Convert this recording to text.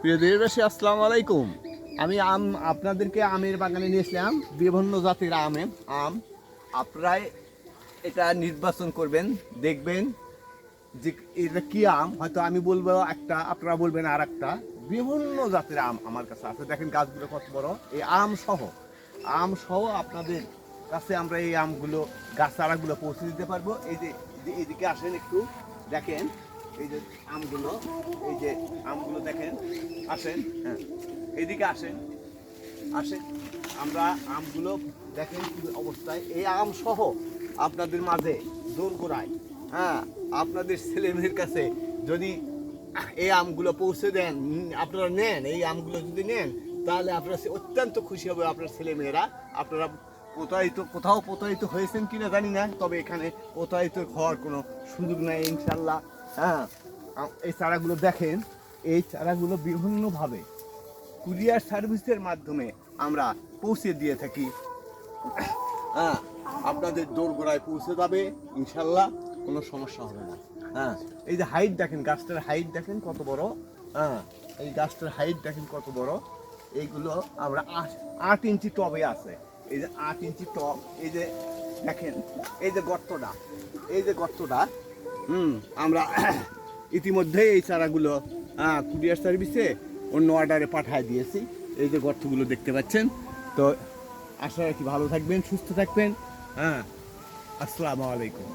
প্রিয় দেশবাসী, আসসালামু আলাইকুম। আমি আম, আপনাদেরকে আমের বাগানে নিয়েছিলাম বিভিন্ন জাতির আমে, আম। আপনারাই এটা নির্বাচন করবেন, দেখবেন যে এটা কি আম। হয়তো আমি বলব একটা, আপনারা বলবেন আর একটা বিভিন্ন জাতের আম আমার কাছে আছে। দেখেন গাছগুলো কত বড়। এই আম সহ আম সহ আপনাদের কাছে আমরা এই আমগুলো, গাছ চারাগুলো পৌঁছে দিতে পারব। এই যে, এইদিকে আসেন একটু, দেখেন। এই যে আমগুলো, এই যে আমগুলো দেখেন, আসেন হ্যাঁ এইদিকে আসেন আসেন, আমরা আমগুলো দেখেন কি অবস্থায়। এই আম সহ আপনাদের মাঝে দোল করাই। হ্যাঁ আপনাদের ছেলে মেয়ের কাছে যদি এই আমগুলো পৌঁছে দেন, আপনারা নেন, এই আমগুলো যদি নেন, তাহলে আপনারা অত্যন্ত খুশি হবে আপনার ছেলে মেয়েরা আপনারা প্রতারিত, কোথাও প্রতারিত হয়েছেন কিনা জানি না, তবে এখানে প্রতারিত হওয়ার কোনো সুযোগ নেই ইনশাল্লাহ হ্যাঁ এই চারাগুলো দেখেন, এই চারাগুলো বিভিন্নভাবে কুরিয়ার সার্ভিসের মাধ্যমে আমরা পৌঁছে দিয়ে থাকি। হ্যাঁ আপনাদের দোরগোড়ায় পৌঁছে যাবে, ইনশাল্লাহ, কোনো সমস্যা হবে না। হ্যাঁ এই যে হাইট দেখেন, গাছটার হাইট দেখেন কত বড়। হ্যাঁ এই গাছটার হাইট দেখেন কত বড়। এইগুলো আমরা আট আট ইঞ্চি টবে আছে। এই যে আট ইঞ্চি টব, এই যে দেখেন, এই যে গর্তটা, এই যে গর্তটা হুম, আমরা ইতিমধ্যে এই চারাগুলো কুরিয়ার সার্ভিসে অন্য অর্ডারে পাঠিয়ে দিয়েছি। এই যে গর্তগুলো দেখতে পাচ্ছেন। তো আশা রাখি ভালো থাকবেন, সুস্থ থাকবেন। হ্যাঁ আসসালামু আলাইকুম।